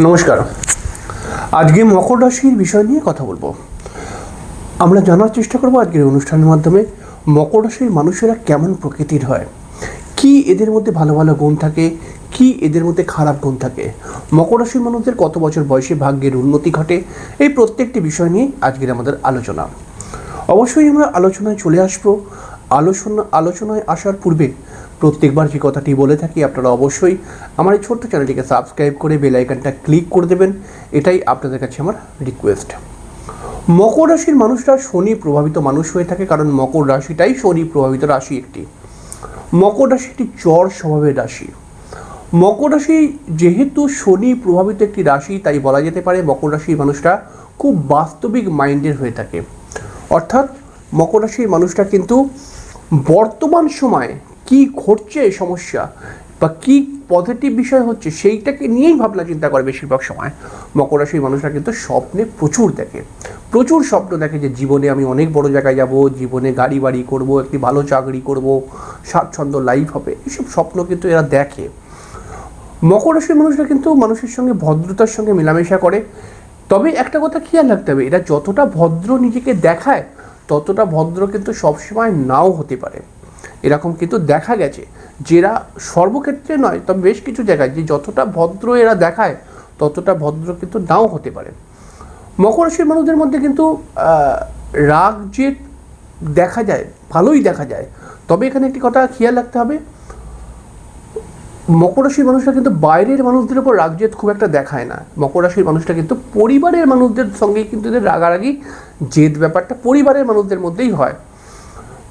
নমস্কার। আজকে মকর রাশির বিষয় নিয়ে কথা বলব। আমরা জানার চেষ্টা করব আজকের অনুষ্ঠানের মাধ্যমে মকর রাশির মানুষেরা কেমন প্রকৃতির হয়? কি এদের মধ্যে ভালো ভালো গুণ থাকে? কি এদের মধ্যে খারাপ গুণ থাকে? মকর রাশির মানুষদের কত বছর বয়সে ভাগ্যের উন্নতি ঘটে? এই প্রত্যেকটি বিষয় নিয়ে আজকের আমাদের আলোচনা। অবশ্যই আমরা আলোচনায় চলে আসব। আলোচনা, আলোচনায় আসার পূর্বে প্রত্যেকবার যে কথাটি বলে থাকি, আপনারা অবশ্যই আমার এই ছোট্ট চ্যানেলটিকে সাবস্ক্রাইব করে বেল আইকনটা ক্লিক করে দেবেন। এটাই আপনাদের কাছে আমার রিকোয়েস্ট মকর রাশির মানুষরা শনি প্রভাবিত মানুষ হয়ে থাকে, কারণ মকর রাশিটাই শনি প্রভাবিত রাশি একটি। মকর রাশি একটি চর স্বভাবের রাশি। মকর রাশি যেহেতু শনি প্রভাবিত একটি রাশি, তাই বলা যেতে পারে মকর রাশির মানুষরা খুব বাস্তবিক মাইন্ডের হয়ে থাকে। অর্থাৎ মকর রাশির মানুষটা কিন্তু বর্তমান সময়ে কি ঘটছে সমস্যা বা কি পজিটিভ বিষয় হচ্ছে সেইটাকে নিয়েই ভাবনা চিন্তা করে বেশিরভাগ সময়। মকর রাশির মানুষরা কিন্তু স্বপ্নে প্রচুর দেখে। প্রচুর স্বপ্ন দেখে যে জীবনে আমি অনেক বড় জায়গায় যাব, জীবনে গাড়ি বাড়ি করব, একটি ভালো চাকরি করব, স্বাচ্ছন্দ্য লাইফ হবে এইসব স্বপ্ন কিন্তু এরা দেখে। মকর রাশির মানুষরা কিন্তু মানুষের সঙ্গে ভদ্রতার সঙ্গে মেলামেশা করে। তবে একটা কথা খেয়াল রাখতে হবে, এরা যতটা ভদ্র নিজেকে দেখায়, ততটা ভদ্র কিন্তু সবসময় নাও হতে পারে। এরকম কিন্তু দেখা গেছে। যেরা সর্বক্ষেত্রে নয়, তবে বেশ কিছু জায়গায় যে যতটা ভদ্র এরা দেখায়, ততটা ভদ্র কিন্তু নাও হতে পারে। মকর রাশির মানুষদের মধ্যে কিন্তু রাগ যে দেখা যায়, ভালোই দেখা যায়। তবে এখানে একটি কথা খেয়াল রাখতে হবে, মকর রাশির মানুষরা কিন্তু বাইরের মানুষদের উপর রাগজেদ খুব একটা দেখায় না। মকর রাশির মানুষটা কিন্তু পরিবারের মানুষদের সঙ্গে কিন্তু এদের রাগারাগি, জেদ ব্যাপারটা পরিবারের মানুষদের মধ্যেই হয়।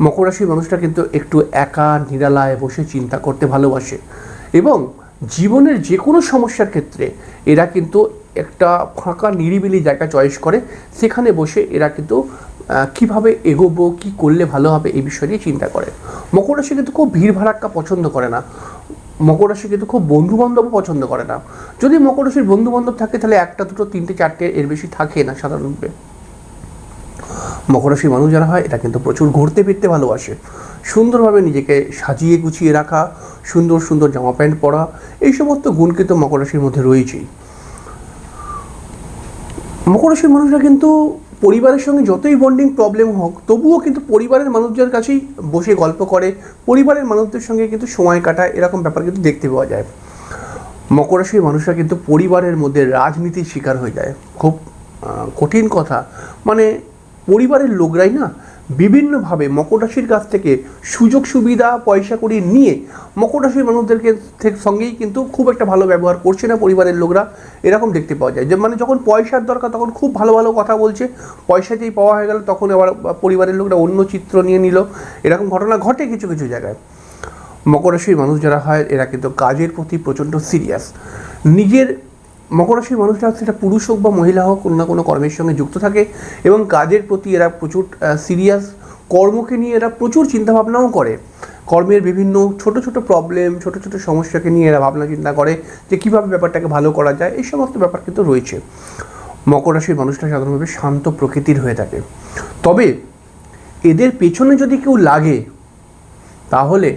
মকর রাশির মানুষটা কিন্তু একটু একা, নিরালায় বসে চিন্তা করতে ভালোবাসে। এবং জীবনের যে কোনো সমস্যার ক্ষেত্রে এরা কিন্তু একটা ফাঁকা, নিরিবিলি জায়গা চয়েস করে। সেখানে বসে এরা কিন্তু কীভাবে এগোবো, কি করলে ভালো হবে এই বিষয় নিয়ে চিন্তা করে। মকর রাশি কিন্তু খুব ভিড় ভাড়াক্কা পছন্দ করে না। মকর রাশি কিন্তু খুব বন্ধু বান্ধবও পছন্দ করে না। যদি মকর রাশির বন্ধু বান্ধব থাকে, তাহলে একটা, দুটো, তিনটে, চারটে এর বেশি থাকে না সাধারণভাবে। মকর মানুষ যারা হয় এটা কিন্তু প্রচুর ঘুরতে ফিরতে ভালোবাসে। সুন্দরভাবে নিজেকে সাজিয়ে গুছিয়ে রাখা, সুন্দর সুন্দর জামা প্যান্ট পরা, এই সমস্ত গুণ কিন্তু মকর রাশির মধ্যে রয়েছেই। মকর রাশির মানুষরা কিন্তু পরিবারের সঙ্গে যতই বন্ডিং প্রবলেম হোক, তবুও কিন্তু পরিবারের মানুষদের কাছেই বসে গল্প করে, পরিবারের মানুষদের সঙ্গে কিন্তু সময় কাটায়, এরকম ব্যাপার কিন্তু দেখতে পাওয়া যায়। মকর রাশির মানুষরা কিন্তু পরিবারের মধ্যে রাজনীতির শিকার হয়ে যায়। খুব কঠিন কথা। মানে পরিবারের লোকরাই না বিভিন্নভাবে মকর রাশির কাছ থেকে সুযোগ সুবিধা, পয়সা করি নিয়ে মকর রাশির মানুষদেরকে সঙ্গেই কিন্তু খুব একটা ভালো ব্যবহার করছে না পরিবারের লোকরা। এরকম দেখতে পাওয়া যায়। যে মানে যখন পয়সার দরকার তখন খুব ভালো ভালো কথা বলছে। পয়সা যেই পাওয়া হয়ে গেল তখন আবার পরিবারের লোকরা অন্য চিত্র নিয়ে নিল। এরকম ঘটনা ঘটে কিছু কিছু জায়গায়। মকর রাশির মানুষ যারা হয়, এরা কিন্তু কাজের প্রতি প্রচণ্ড সিরিয়াস নিজের মকর রাশির মানুষরা সেটা পুরুষ হোক বা মহিলা হোক, কোনো না কোনো কর্মের সঙ্গে যুক্ত থাকে এবং কাজের প্রতি এরা প্রচুর সিরিয়াস কর্মকে নিয়ে এরা প্রচুর চিন্তাভাবনাও করে। কর্মের বিভিন্ন ছোট ছোট প্রবলেম ছোট ছোট সমস্যাকে নিয়ে এরা ভাবনা চিন্তা করে যে কীভাবে ব্যাপারটাকে ভালো করা যায়, এই সমস্ত ব্যাপার কিন্তু রয়েছে। মকর রাশির মানুষটা সাধারণভাবে শান্ত প্রকৃতির হয়ে থাকে। তবে এদের পেছনে যদি কেউ লাগে, তাহলে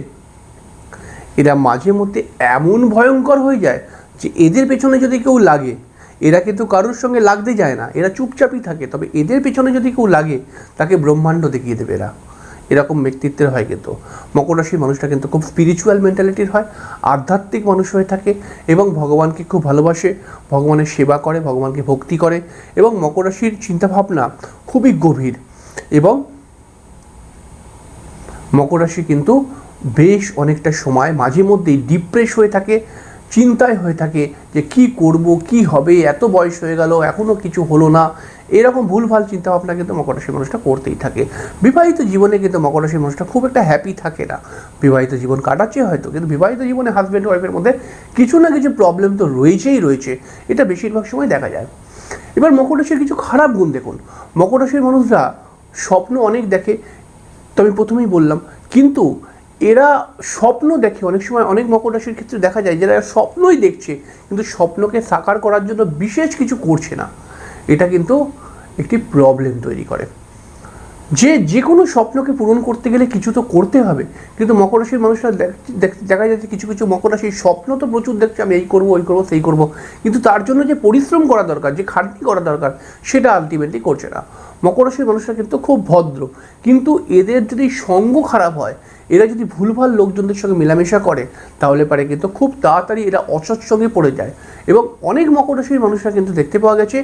এরা মাঝে মধ্যে এমন ভয়ঙ্কর হয়ে যায় যে এদের পেছনে যদি কেউ লাগে, এরা কিন্তু কারোর সঙ্গে লাগতে যায় না, এরা চুপচাপই থাকে, তবে এদের পেছনে যদি কেউ লাগে, তাকে ব্রহ্মাণ্ড দেখিয়ে দেবে এরা। এরকম ব্যক্তিত্বের হয় কিন্তু। মকর রাশির মানুষটা কিন্তু খুব স্পিরিচুয়াল মেন্টালিটির হয়, আধ্যাত্মিক মানুষ হয়ে থাকে এবং ভগবানকে খুব ভালোবাসে, ভগবানের সেবা করে, ভগবানকে ভক্তি করে এবং মকর রাশির চিন্তাভাবনা খুবই গভীর এবং মকর রাশি কিন্তু বেশ অনেকটা সময় মাঝে মধ্যেই ডিপ্রেস হয়ে থাকে চিন্তায় হয়ে থাকে যে কি করব, কি হবে, এত বয়স হয়ে গেল এখনও কিছু হলো না। এরকম ভুলভাল চিন্তাভাবনা কিন্তু মকর রাশির মানুষটা করতেই থাকে। বিবাহিত জীবনে কিন্তু মকর রাশির মানুষটা খুব একটা হ্যাপি থাকে না। বিবাহিত জীবন কাটাচ্ছে হয়তো, কিন্তু বিবাহিত জীবনে হাজব্যান্ড ওয়াইফের মধ্যে কিছু না কিছু প্রবলেম তো রয়েছেই রয়েছে। এটা বেশিরভাগ সময় দেখা যায়। এবার মকর রাশির কিছু খারাপ গুণ দেখুন। মকর রাশির মানুষরা স্বপ্ন অনেক দেখে, তো আমি প্রথমেই বললাম, কিন্তু এরা স্বপ্ন দেখে, অনেক সময় অনেক মকর রাশির ক্ষেত্রে দেখা যায় যারা স্বপ্নই দেখছে, কিন্তু স্বপ্নকে সাকার করার জন্য বিশেষ কিছু করছে না। এটা কিন্তু একটি প্রবলেম তৈরি করে। যে যে কোনো স্বপ্নকে পূরণ করতে গেলে কিছু তো করতে হবে, কিন্তু মকর রাশির মানুষরা দেখ- যাচ্ছে কিছু কিছু মকর রাশির স্বপ্ন তো প্রচুর দেখছে, আমি এই করব, ওই করব, সেই করব, কিন্তু তার জন্য যে পরিশ্রম করা দরকার, যে খাটনি করা দরকার, সেটা আলটিমেটলি করছে না। মকর রাশির মানুষরা কিন্তু খুব ভদ্র। কিন্তু এদের যদি সঙ্গ খারাপ হয়, এরা যদি ভুলভাল লোকজনদের সঙ্গে মেলামেশা করে, তাহলে পারে কিন্তু খুব তাড়াতাড়ি এরা অসৎসঙ্গে পড়ে যায়। এবং অনেক মকর রাশির মানুষরা কিন্তু দেখতে পাওয়া গেছে,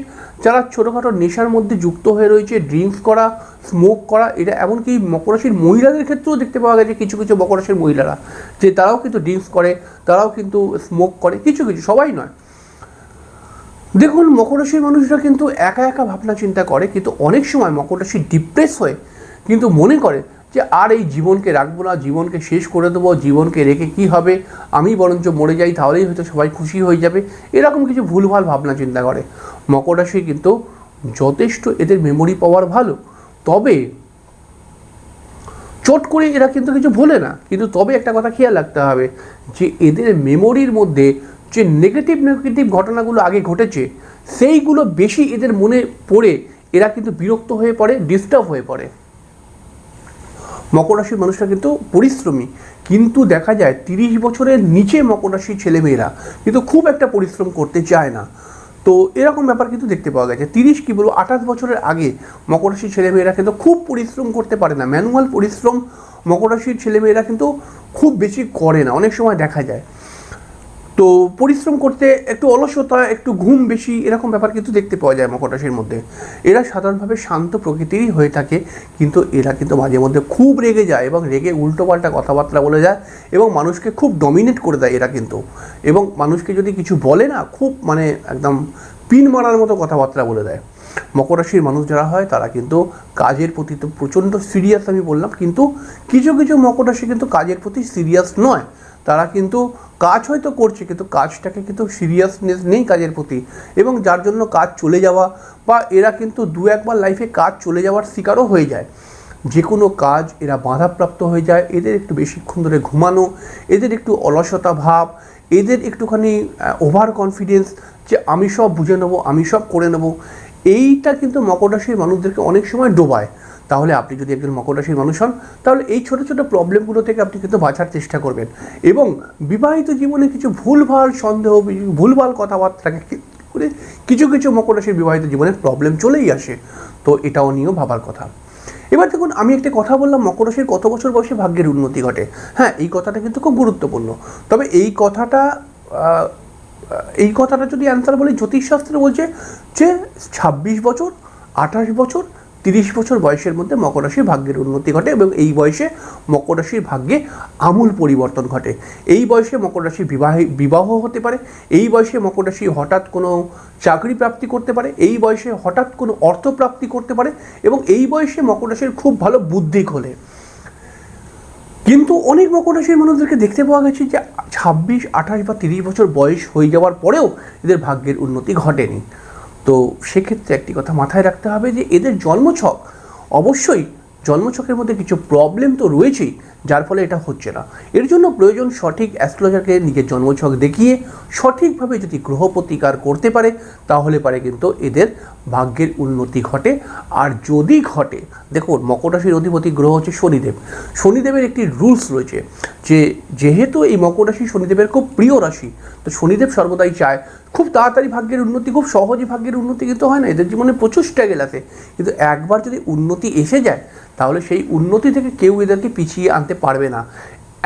যারা ছোটোখাটো নেশার মধ্যে যুক্ত হয়ে রয়েছে, ড্রিঙ্কস করা, স্মোক করা এটা এমনকি মকর রাশির মহিলাদের ক্ষেত্রেও দেখতে পাওয়া গেছে কিছু কিছু মকর রাশির মহিলারা, যে তারাও কিন্তু ড্রিঙ্কস করে, তারাও কিন্তু স্মোক করে, কিছু কিছু, সবাই নয়। দেখুন মকর রাশির মানুষরা কিন্তু একা একা ভাবনা চিন্তা করে, কিন্তু অনেক সময় মকর রাশি ডিপ্রেস হয়ে কিন্তু মনে করে যে, আর এই জীবনকে রাখব না, জীবনকে শেষ করে দেবো, জীবনকে রেখে কি হবে? আমি বরঞ্চ মরে যাই, তাহলেই হয়তো সবাই খুশি হয়ে যাবে। এরকম কিছু ভুলভাল ভাবনা চিন্তা করে। মকর রাশি কিন্তু যথেষ্ট এদের মেমোরি পাওয়ার ভালো। তবে চট করে এরা কিন্তু কিছু ভোলে না। কিন্তু তবে একটা কথা খেয়াল রাখতে হবে যে, এদের মেমোরির মধ্যে যে নেগেটিভ নেগেটিভ ঘটনাগুলো আগে ঘটেছে, সেইগুলো বেশি এদের মনে পড়ে, এরা কিন্তু বিরক্ত হয়ে পড়ে ডিস্টার্ব হয়ে পড়ে। মকর রাশির মানুষরা কিন্তু পরিশ্রমী। কিন্তু দেখা যায় তিরিশ বছরের নিচে মকর রাশির ছেলেমেয়েরা কিন্তু খুব একটা পরিশ্রম করতে চায় না। তো এরকম ব্যাপার কিন্তু দেখতে পাওয়া গেছে। তিরিশ কি বলব, আঠাশ বছরের আগে মকর রাশির ছেলেমেয়েরা কিন্তু খুব পরিশ্রম করতে পারে না। ম্যানুয়াল পরিশ্রম মকর রাশির ছেলেমেয়েরা কিন্তু খুব বেশি করে না। অনেক সময় দেখা যায় তো পরিশ্রম করতে একটু অলসতা, একটু ঘুম বেশি, এরকম ব্যাপার কিন্তু দেখতে পাওয়া যায় মকর রাশির মধ্যে। এরা সাধারণভাবে শান্ত প্রকৃতিরই হয়ে থাকে, কিন্তু এরা কিন্তু মাঝে মধ্যে খুব রেগে যায় এবং রেগে উল্টোপাল্টা কথাবার্তা বলে যায় এবং মানুষকে খুব ডমিনেট করে দেয় এরা কিন্তু। এবং মানুষকে যদি কিছু বলে না, খুব মানে একদম পিন মারার মতো কথাবার্তা বলে দেয়। মকর রাশির মানুষ যারা হয়, তারা কিন্তু কাজের প্রতি তো প্রচণ্ড সিরিয়াস আমি বললাম, কিন্তু কিছু কিছু মকর রাশি কিন্তু কাজের প্রতি সিরিয়াস নয়। তারা কিন্তু কাজ হয়তো করছে, কিন্তু কাজটাকে কিন্তু সিরিয়াসনেস নেই কাজের প্রতি। এবং যার জন্য কাজ চলে যাওয়া বা এরা কিন্তু দু একবার লাইফে কাজ চলে যাওয়ার শিকারও হয়ে যায়। যে কোনো কাজ এরা বাধাপ্রাপ্ত হয়ে যায়, এদের একটু বেশিক্ষণ ধরে ঘুমানো, এদের একটু অলসতা ভাব, এদের একটুখানি ওভার কনফিডেন্স যে আমি সব বুঝে নেব, আমি সব করে নেব, এইটা কিন্তু মকর রাশির মানুষদেরকে অনেক সময় ডোবায়। তাহলে আপনি যদি একজন মকর রাশির মানুষ হন, তাহলে এই ছোটো ছোটো প্রবলেমগুলো থেকে আপনি কিন্তু বাঁচার চেষ্টা করবেন। এবং বিবাহিত জীবনে কিছু ভুলভাল সন্দেহ, ভুলভাল কথাবার্তাকে করে কিছু কিছু মকর রাশির বিবাহিত জীবনে প্রবলেম চলেই আসে। তো এটাও নিয়েও ভাবার কথা। এবার দেখুন, আমি একটা কথা বললাম মকর রাশির কত বছর বয়সে ভাগ্যের উন্নতি ঘটে? হ্যাঁ এই কথাটা কিন্তু খুব গুরুত্বপূর্ণ। তবে এই কথাটা এই কথাটা যদি অ্যান্সার বলি, জ্যোতিষশাস্ত্রে বলছে যে ছাব্বিশ বছর, আঠাশ বছর, তিরিশ বছর বয়সের মধ্যে মকর রাশির ভাগ্যের উন্নতি ঘটে এবং এই বয়সে মকর রাশির ভাগ্যে আমূল পরিবর্তন ঘটে। এই বয়সে মকর রাশির বিবাহ বিবাহ হতে পারে, এই বয়সে মকর রাশি হঠাৎ কোনো চাকরি প্রাপ্তি করতে পারে, এই বয়সে হঠাৎ কোনো অর্থ প্রাপ্তি করতে পারে এবং এই বয়সে মকর রাশির খুব ভালো বুদ্ধি খোলে। কিন্তু অনেক মকর রাশির মানুষদেরকে দেখতে পাওয়া গেছে যে ছাব্বিশ, আঠাশ বা তিরিশ বছর বয়স হয়ে যাওয়ার পরেও এদের ভাগ্যের উন্নতি ঘটেনি। তো সেক্ষেত্রে একটি কথা মাথায় রাখতে হবে যে এদের জন্মছক, অবশ্যই জন্মছকের মধ্যে কিছু প্রবলেম তো রয়েছেই, যার ফলে এটা হচ্ছে না। এর জন্য প্রয়োজন সঠিক অ্যাস্ট্রোলজারকে নিজের জন্মছক দেখিয়ে সঠিকভাবে যদি গ্রহ প্রতিকার করতে পারে, তাহলে পারে কিন্তু এদের ভাগ্যের উন্নতি ঘটে। আর যদি ঘটে, দেখুন মকর রাশির অধিপতি গ্রহ হচ্ছে শনিদেব। শনিদেবের একটি রুলস রয়েছে যে, যেহেতু এই মকর রাশি শনিদেবের খুব প্রিয় রাশি, তো শনিদেব সর্বদাই চায় খুব তাড়াতাড়ি ভাগ্যের উন্নতি, খুব সহজে ভাগ্যের উন্নতি কিন্তু হয় না, এদের জীবনে প্রচুর স্ট্রাগেল আছে। কিন্তু একবার যদি উন্নতি এসে যায়, তাহলে সেই উন্নতি থেকে কেউ এদেরকে পিছিয়ে আনতে পারবে না।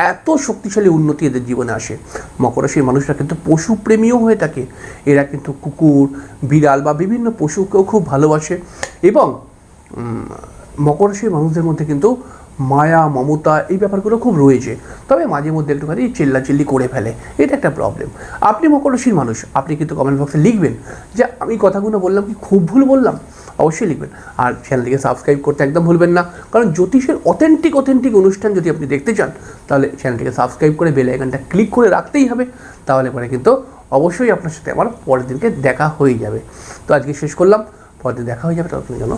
এত শক্তিশালী উন্নতি এদের জীবনে আসে। মকর রাশির মানুষরা কিন্তু পশুপ্রেমীও হয়ে থাকে। এরা কিন্তু কুকুর, বিড়াল বা বিভিন্ন পশুকেও খুব ভালোবাসে এবং মকর রাশির মানুষদের মধ্যে কিন্তু মায়া, মমতা এই ব্যাপারগুলো খুব রয়েছে। তবে মাঝে মধ্যে একটুখানি চিল্লাচিল্লি করে ফেলে। এটা একটা প্রবলেম আপনি মকর রাশির মানুষ, আপনি কিন্তু কমেন্ট বক্সে লিখবেন যে, আমি কথাগুলো বললাম কি খুব ভুল বললাম? অবশ্যই লিখবেন। আর চ্যানেলটিকে সাবস্ক্রাইব করতে একদম ভুলবেন না। কারণ জ্যোতিষের অথেন্টিক অথেন্টিক অনুষ্ঠান যদি আপনি দেখতে চান, তাহলে চ্যানেলটিকে সাবস্ক্রাইব করে বেল আইকনটা ক্লিক করে রাখতেই হবে। তাহলে পরে কিন্তু অবশ্যই আপনার সাথে আমার পরের দিনকে দেখা হয়ে যাবে। তো আজকে শেষ করলাম। পরের দিন দেখা হয়ে যাবে, ততক্ষণের জন্য